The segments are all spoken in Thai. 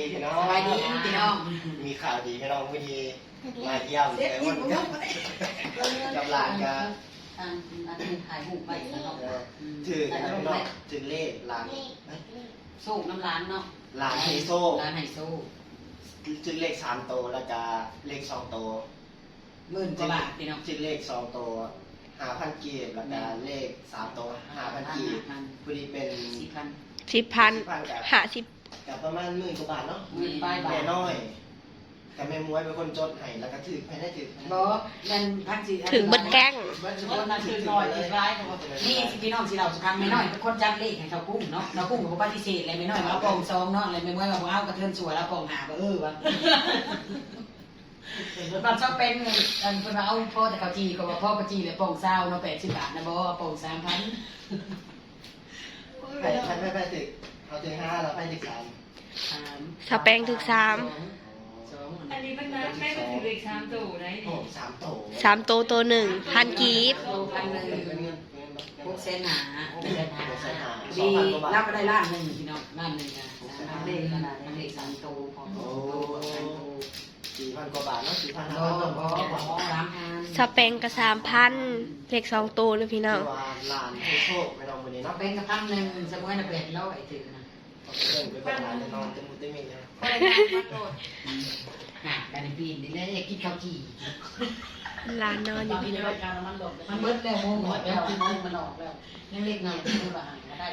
ดีพี่น้องสบายดีพี่น้อง มีข่าวดีพี่น้องวันนี้มาเยี่ยมแต่วันกับกับหลานกับอันอันนี้ถ่ายหูปไปแล้วเนาะเอ่อถือกันนะพี่น้องถือเลขหลานโซ่น้ำร้านเนาะหลานไฮโซร้านไฮโซถือเลขสามโตวแล้วก็เลขสองโตวหมื่นกว่าบาทพี่น้องถือเลขสองโตวห้าพันกีบแล้วก็เลขสามโตวห้าพันกีบพันพอดีเป็นสี่พันสิบพันสิบพันกับหาสิบ กับประมาณหมื่นกว่าบาทเนาะหมื่นปลายบาทแม่น้อยกับแม่มวยเป็นคนจดให้แล้วก็ถือภายในถือบอนั่นพันสี่ถึงเบิดแกล้ง เบิดคนนั้นคือน้อยคือร้ายนี่พี่น้องสิเราสุพรรณไม่น้อยเป็นคนจับเลขให้เขากุ้งเนาะเรากุ้งกับปฏิเสธอะไรไม่น้อยมาเอาปองซองเนาะอะไรไม่เมื่อว่าเอากระเทือนสวยแล้วปองหาก็เออวะมันชอบเป็นอันเป็นเอาพ่อแต่เขาจีก็ว่าพ่อกระจีเลยปองเศร้าเนาะแปดสิบบาทนะบอปองสามพันไปไปไปไปถึง เอาถึงห้าแล้วไปถึงสามสามสแปงถึงสามสองอันนี้มันนะแม่ก็ถือเลขสามตัวได้โอ้นี่สามโตสามโตวตัวหนึ่งพันกีบโลพันหนึ่งเป็นเงินหกแสนหาหกแสนหาหกแสนหาสอดีงพันกว่าบารัทบก็ได้ล้านหนึ่งพี่น้องล้านหนึ่งนะเลขขนาดเลขสามโตพอโตสามโตสี่พันกว่าบาทเนาะสี่พันโตห้าพันพกอว่าบาทสามพันสแปงก็สามพันเลขสองตัวเลยพี่น้องคือว่าหลานให้โชคไม่ต้องวันนี้เราเนาะเป็นกระพันหนึ่งสมัยน่ะเป็นร้อยถือนะ เพิ่งไปเป็นหลานจะนอนเต็มมุ้งเต็มมินนะก็เลยได้มาโดดหนักกันปีนนี่แหละกินข้าวจี่ร้านนอนอยู่พี่น้องมันเบิดแล้วโมงหมดแล้วมันออกแล้วยังเล็กน้อยไม่บางก็ได้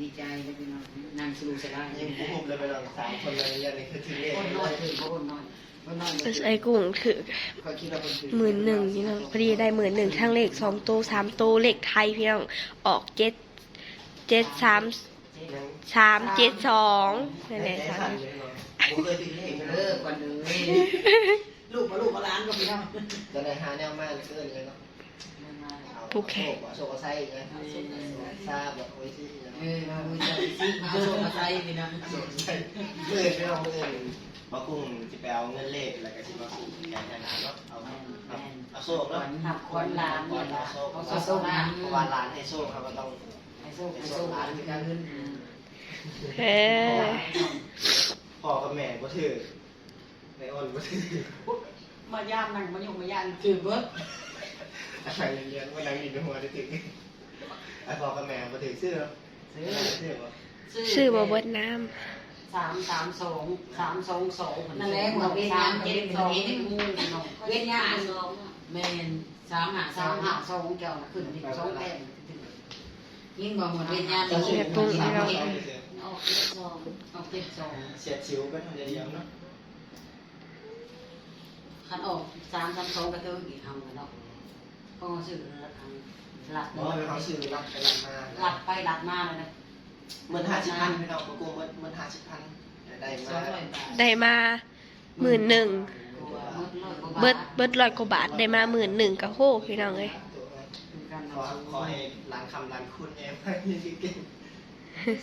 ดีใจเลยพี่น้องนางสรุปสลายยังปุ๊บเลยไปลองสามคนเลยยันนี่คือถือเลขคนน้อยถือคนน้อยคนน้อยไอ้กุ้งถือเขาคิดว่าเป็นถือหมื่นหนึ่งพี่น้องพอดีได้หมื่นหนึ่งทั้งเลขสองโตสามโตเลขไทยพี่น้องออกเจ็ดเจ็ดสาม สามเจ็ดสองนั่นแหละใจสาสั่นมเลยเนาะผมเคยถือเลขเอเด้ออก่อนเลยลูกกับลูกกับหลานก็พี่น้องจะได้หาแนวมาเกินเลยเนาะโชคโชคใส่ไงทราบแบบโอ้ยที่เออมามือจับซิมาโซ่มาใส่พี่น้องเมื่อไม่เอาเมื่อมากุ้งจะไปเอาเงินเลขแล้วก็จะมากุ้งแกงหนาเนาะเอาเอาโซ่ก่อเนาะนหักควันหลานก่อเนี่ยนเอาโซ่เขาเอาโซ่โซ่มาเพราะว่าร้านให้โซ่เขาก็ต้อง ไอ้โซ่ไอ้โซ่หลานเป็นการเงินเออพ่อกับแม่ก็ถือในอ้นก็ถือมาย่ามนั่งมาอยู่มาย่านคือเบิร์ดอะไรเงี้ยว่านั่งอยู่ในหัวได้ถือไอ้พ่อกับแม่ก็ถือเสื้อซื้อเสื้อวะชื่อบ่เบิดน้สามสามสองสามสองสองนั่นแหละเหมือนเวียนยามเจ็ดสองเวียนยามแมนสามหาสามหาสองเกี่ยวขึ้นที่สองแต้ม ยิ่งกว่าเหมือนเวียนยามจะถือตุ้งสามเราสองเอาเจ็ดสองเอาเจ็ดสองเสียดชิวเป็นคนเดียวเนาะขันออกสามสามสองกระเตื้อกี่ทำกันเนาะก็สื่อหลักเพราะว่าเขาซื้อรับไปรับมาหลักไปหลักมาเลยนะเหมือนห้าสิบพันพี่น้องประกูเหมือนเหมือนห้าสิบพันได้สมาองร้อยบาทำได้มาหมื่นหนึ่งเบิเบิดเบิดร้อยกว่าบาทได้มาหมื่นหนึ่งก็โหพี่น้องเลย ขอขอให้ร้านคำร้านคุณเองให้เก่ง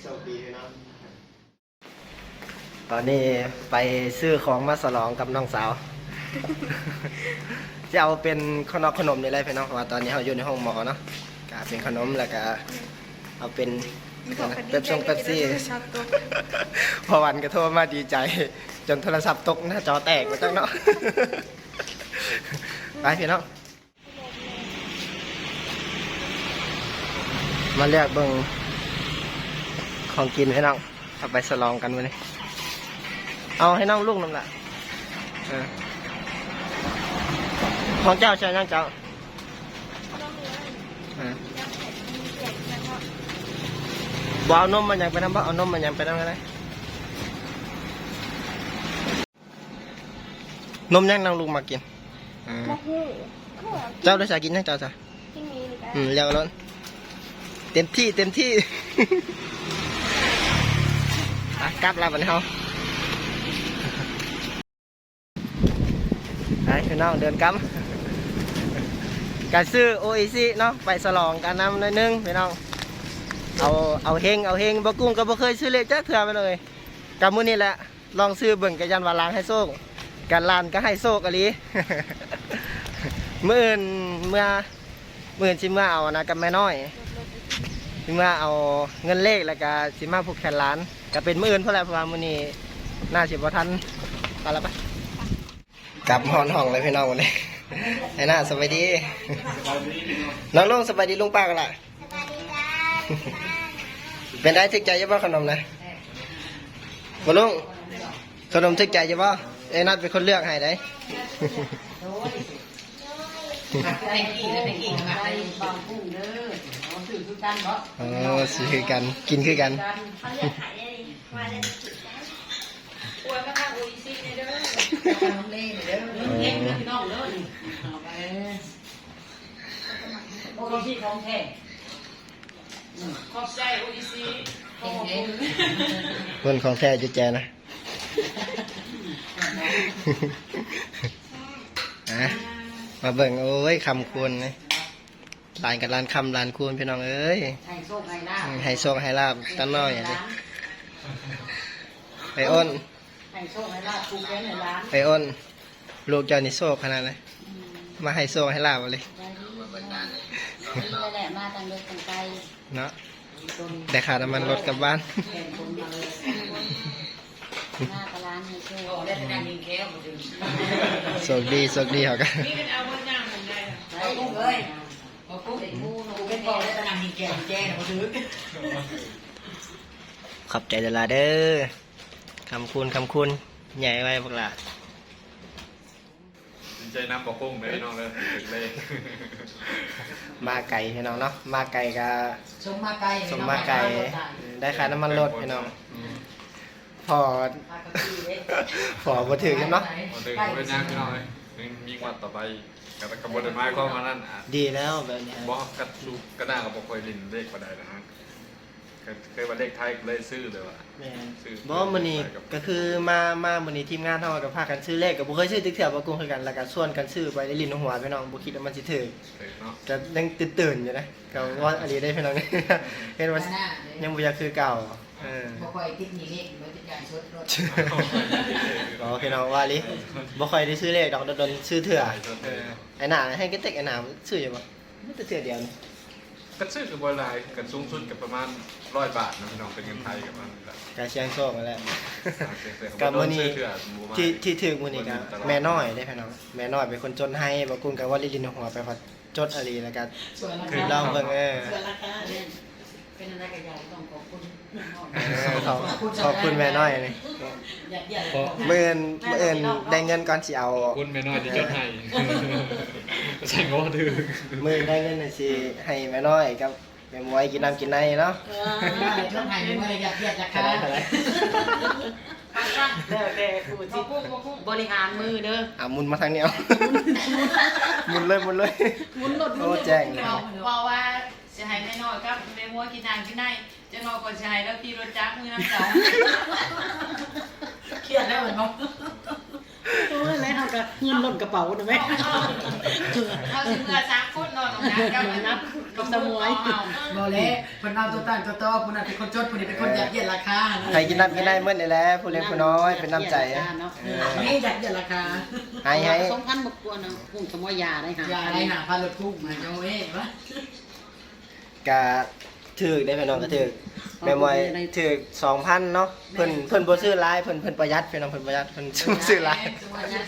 โชคดีพี่น้องตอนนี้ไปซื้อของมาสลองกับน้องสาว จะเอาเป็นขนมขนมนี่แหละพี่น้องเพราะว่าตอนนี้เราอยู่ในห้องหมอเนาะก็เป็นขนมแล้วก็เอาเป็นเป๊ปซงเป๊ปซี่พอวันก็โทรมาดีใจ จนโทรศัพท์ตกหน้าจอแตกไปจังเนาะไปพี่น้อง มาเรียกเบิ่งของกินให้น้องเอาไปสลองกันวันนี้ เอาให้น้องลูกน้ำละเออของเจ้าใช่ยังเจ้าเออบ่เอานมมันยังไปน้ำบ่เอานมมันยังไปน้ำกันเลยนมยังน้องลูกมากินอ่าโอ้โหเจ้าได้สากินยังเจ้าจ้ะที่มีอืมเรียกร้อน เต็มที่เต็มที่อะกลับแล้วบันเขาไปพี่น้องเดินกำการซื้อโอเอซีเนาะไปสลองกันนำหน่อยนึงพี่น้อง เอาเอาเฮงเอาเฮงบกุ้งก็บ่เคยซื้อเลยจ้าเถื่อไปเลยกับมื้อนี้แหละลองซื้อเบิ่งกันยันวาล้างให้โซกกันลานก็ให้โซกอะลีมื่อื่นเมื่อมื่อื่นสิเมื่อเอานะกับแม่น้อย สิเมื่อเอาเงินเลขแล้วก็สิมาผูกแขนร้านก็เป็นมื่ออื่นเพราะอะไรเพราะว่ามื้อนี้น่าสิบ่ทันไปแล้วปะกลับหอนห้องเลยพี่น้องวันนี้ไอ้หน้าสบายดีน้องลุงสบายดีลุงป้ากันละเป็นได้ทึกใจยังบ่ขนมนะบ่ลุงขนมทึกใจยังบ่ไอ้นัดเป็นคนเลือกให้ได้ไอ้กี่แล้วไอ้กี่มาไอ้บางกุ้งเด้อ เอาถือคือกันเนาะอ๋อสิคือกันกินคือกันเขาเลือกขายได้เลยว่าได้จุดแล้วอวยมากๆโอ้ยซิเนี่ยเด้อน้ำเล่เด้อเล่นพี่น้องเด้อนี่เอาไปโอ้ยที่ของแท้ขอบใจโอ้ยซิขเก่อบงคุเด้ณเพิ่นของแท้จะแจนะอะมาเบิ่งโอ้ยคำคูณเลย ลานกับลานคำลานคูณพี่น้องเอ้ยให้โชคให้ลาบให้โชคให้ลาบตั้งน้อยอะดิไปอ้นให้โชคให้ลาบปลูกแกงให้ร้านไปอ้นลูกเจ้านี่โชคขนาดเลยมาให้โชคให้ลาบเลยนี่แหละมาตั้งเด็กตั้งใจเนาะได้ค่าน้ำมันรถกลับบ้านแข่งคนมาเลยหน้ากระร้านให้โชคได้แต่การยิงแก้วมาถึงโชคดีโชคดีเขากัน นี่เป็นเอาบนย่างเหมือนได้ไอ้กุ้งเอ้ยพอกุ้งไอ้งูหนูเป็นบ่อได้แต่การยิงแก้วแจ้งมาถึงขอบใจเดอลาเด้อคำคูณคำคูณใหญ่ไว้พวกหล่ะดีใจน้ำปอกกุ้งเลยน้องเลยถึงเลยมาไก่พี่น้องเนาะมาไก่กับสมมาไกลสมมาไก่ได้ค่าน้ำมันรถพี่น้องพอพอบ่ถึงเนาะมาถึงเป็นยังพี่น้องเลยมีงวัดต่อไป กับกระบวนการข้อมานั่นอะดีแล้วแบบนี้บอกกระดูกระด้างกับบอกคอยลินเลขมาได้นะฮะเคยว่าเลขไทยเลยซื้อเลยว่ะแม่นบ่มื้อนี้ก็คือมามามื้อนี้ทีมงานเฮาก็พากันซื้อเลขก็บ่เคยซื้อตึกเทื่อบ่กุ้งคือกันแล้วก็ชวนกันซื้อไปได้ลิ้นหัวพี่น้องบ่คิดว่ามันสิถึงเนาะก็ยังตื่นๆอยู่นะก็ว่าอันนี้ได้พี่น้องเห็นว่ายังบ่อยากคือเก่า เออบ่ค่อยติดหนี้เลขบ่ติดการชดรถอ๋อพี่น้องว่าลิบ่ค่อยได้ซื้อเลขดอกโดนๆซื้อเถื่อเออไอ้หน้าให้กระเต็กไอ้หน้าซื้ออยู่บ่มันแต่เถื่อเดียวนี่ก็ซื้อกับบอยไลน์กันสูงสุดกับประมาณร้อยบาทนะพี่น้องเป็นเงินไทยกับมันแหละกาเชียงโชคนั่นแหละ กักับบมื้มื้ออนี้นี้ ที่ที่ถึงมื้อนี้ก็แม่น้อยได้พี่น้องแม่น้อยเป็นคนจนให้บ่กุ้งก็ว่าลิลินหัวไปพอจดอะไรแล้วก็ ส่วนราคือคาลองเบิ่งเออ ส่วนราคาเล่น เป็นอะไรก็อยากต้องขอบคุณเออขอบขอบคุณแม่น้อยนี่อยากอยากมื้ออื่นมื้ออื่นได้เงินก่อนสิเอาคุณแม่น้อยที่จดให้ใช่งอถือมื้อได้เงินน่ะสิให้แม่น้อยกับแม่มวยกินน้ำกินในเนาะเออเรื่องไหนเมื่ออยากอยากราคาเท่าไหร่แล้วแต่ผู้ขอที่บคุณขอบคุณบริหารมือเด้ออะหมุนมาทางนี้เอาหมุนเลยหมุนเลยหมุนรถหมุโอ้นแจ้งเลยบอกว่า จะให้แม่น้อยครับแม่มัวกินนางกินได้จะนอนก่อนจะให้แล้วตีรถจักรมือน้ำเสาเครียดแล้วเหมือนกันโอ้ยแล้วเอากระเงินหล่นกระเป๋าได้ไหมเขาสิเมื่อสามคนนอนตรงนั้นกับนับกับสมวยบอเล่คนเอาตัวตั้งตัวโตคนนั้นเป็นคนจดคนนี้เป็นคนอยากเยียดราคาใครกินน้ำกินได้เมื่อนี่แหละผู้เล็กผู้น้อยเป็นน้ำใจอะนี่อยากเยียดราคาให้ให้สองพันบกวนนะพุ่งสมอยาได้ค่ะอย่าได้หาพันรถทุ่งนะเจ้าเอ้วะ กะถือได้พี่น้องก็ถือแม่มวยถือสองพันเนาะเพิ่นเพิ่นบ่ซื้อหลายเพิ่นเพิ่นประหยัดพี่น้องเพิ่นประหยัดเพิ่นซื้อหลาย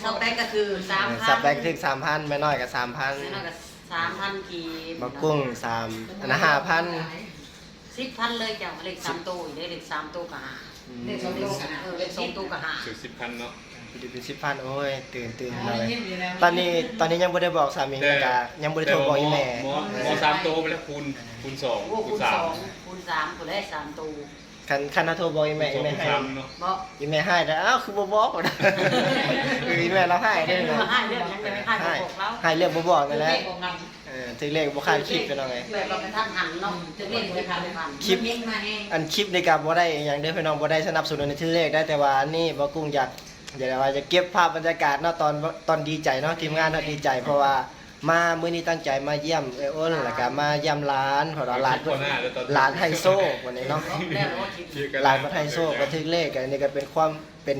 สแต็กก็คือสามเออพันสับแบกถือสามพันแม่น้อยก็สามพันนั่นก็สามพันกีบบักกุ้งสามอันนั้นห้าพันสิบพันเลยเจ้าเลขสามตัวอีกได้เลขสามตัวก็หาเด็กสองตัวเออเลขสองตัวก็หาถือสิบพันเนาะ ดูเป็นสิบพันโอ้ยตื่นตื่นหน่อยยิ้มอยู่แล้วตอนนี้ตอนนี้ยังบ่ได้บอกสามีแล้วก็ยังบ่ได้โทรบอกอีแม่หมอหมอสามโตไปแล้วคูณคูณสองโอ้คูคูณณสาสมองคูณสามคูณได้สามตัวคันคันถ้าโทรบอกอีแม่คูอีณแม่ให้สามเนาะบอกอีแม่ให้แต่อ้าวคือบ่บอกนะ คืออีแม่เราให้ได้เรื่นะองให้เรื่องยังไม่ให้ให้บอกเราให้เรื่องบ่บอกนั่นแหละเลขของเราเออถึงเลขบ่คาดคิดเป็นเอาไง แบบเราไปทันหันเนาะจะเล่นไปทันหันคลิปเลี้ยงมาเองอันคลิปในกับบ่ได้อย่างเด้อพี่น้องบ่ได้สนับสนุนในที่เลขได้แต่ว่าอันนี่บ่กุ้งอยาก อยากว่าจะเก็บภาพบรรยากาศเนาะตอนตอนดีใจเนาะทีมงานเนาะดีใจ เพราะว่ามามื้อนี้ตั้งใจมาเยี่ยมเอ้ยอ้นแล้วก็มาเยี่ยมร้านเพราะว่าร้านเพิ่นร้านไฮโซวันนี้เนาะแล้วว่าคิดร้านไฮโซก็ถึงเลขอันนี้ก็เป็นความเป็น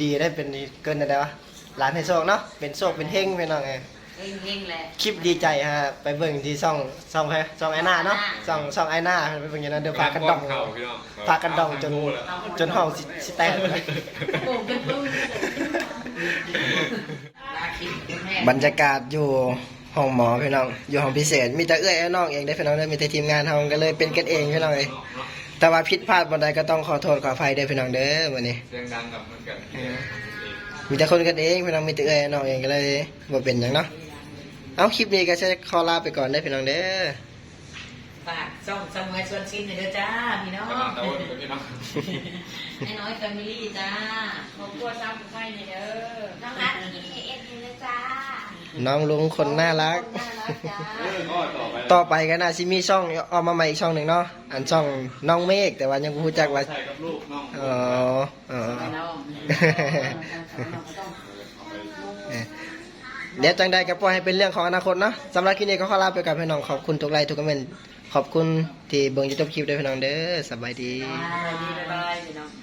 ดีได้เป็นเกินได้วะร้านไฮโซเนาะเป็นโซกเป็นเฮงพี่น้องไง เฮงๆแหละ คลิปดีใจฮะไปเบิ่งที่ช่องช่องใครช่องไอหน้าเนาะอ่าช่องช่องไอหน้าไปเบิ่งอย่างนั้นเดี๋ยวพากันดอง เข่าพี่น้องพากันดองจน จนห้องสิสิแตกเลยโป่งเป็นปึ้งลาคิดแม่บรรยากาศอยู่ห้องหมอพี่น้อง อยู่ห้องพิเศษ มีแต่เอื้อยไอ้น้องเองได้อพี่น้องเด้อมีแต่ทีมงานเฮาก็เลยเป็นกันเองพี่น้องเอ้ยแต่ว่าผิดพลาดบ่ใดก็ต้องขอโทษขออภัยเด้อพี่น้องเด้อมื้อนี้ เสียงดังกับมันกัน มีแต่คนกันเองพี่น้องมีแต่เอื้อยไอ้น้องเองก็เลยบ่เป็นหยังเนาะ เอาคลิปนี้ก็จะขอลาไปก่อนเด้อพี่น้องเด้อฝากส่งสมุยชวนชิมหน่อยเด้อจ้าพี่น้องกำลังตะวันพี่น้องไอ้น้อยแฟมิลี่จ้าขอบคุณซ้ำไข่เนี่ยเด้อน้องนัดกินเอ็นเลยจ้าน้องลุงคนน่ารัก น่ารักจ้าต่อไปต่อไปก็น่าสิมีช่องออกมาใหม่อีกช่องหนึ่งเนาะอันช่องน้องเมฆแต่ว่ายังบ่รู้จักว่าใช่กับลูกน้อง อ๋ออ๋อไอ้น้อง เดี๋ยวจังใดก็ปล่อยให้เป็นเรื่องของอนาคตเนาะสำหรับคลิปนี้ก็ขอลาไปกับพี่น้องขอบคุณทุกไลค์ทุกคอมเมนต์ขอบคุณที่เบิ่งยูทูบคลิปด้วยพี่น้องเด้อสบายดีบ๊ายบาย